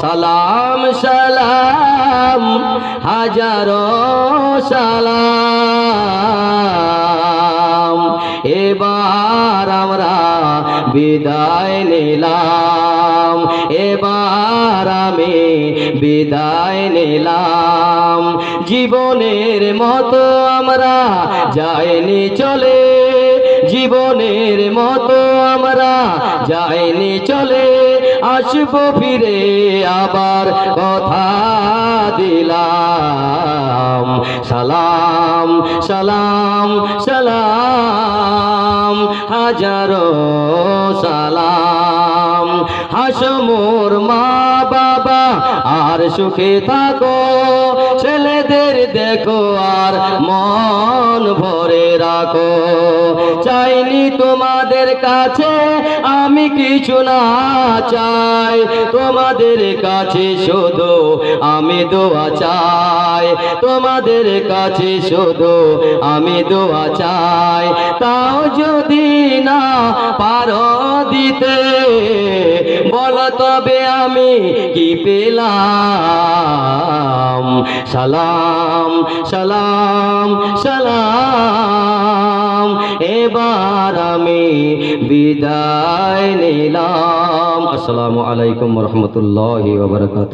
সালাম সালাম, হাজারো সালাম। এবার আমরা বিদায় নিলাম, এবার আমি বিদায় নিলাম। জীবনের মতো আমরা যাইনি চলে, জীবনের মতো আমরা যাইনি চলে। আসব ফিরে, আবার কথা দিলাম। সালাম সালাম সালাম, হাজারো সালাম। হাসো মোর মা বাবা, আর সুখে থাকো। ছেলেদের দেখো আর মন ভরে রাখো। চাইনি তোমাদের কাছে, আমি কিছু না চাই। তোমাদের কাছে শুধু আমি দোয়া চাই। তোমাদের কাছে শুধু আমি দোয়া চাই। তাও যদি না পারো দিতে, বল তবে আমি কি পেলাম? সালাম সালাম সালাম। এবার আমি বিদায় নিলাম। আসসালামু আলাইকুম রহমতুল্লাহ বারকাত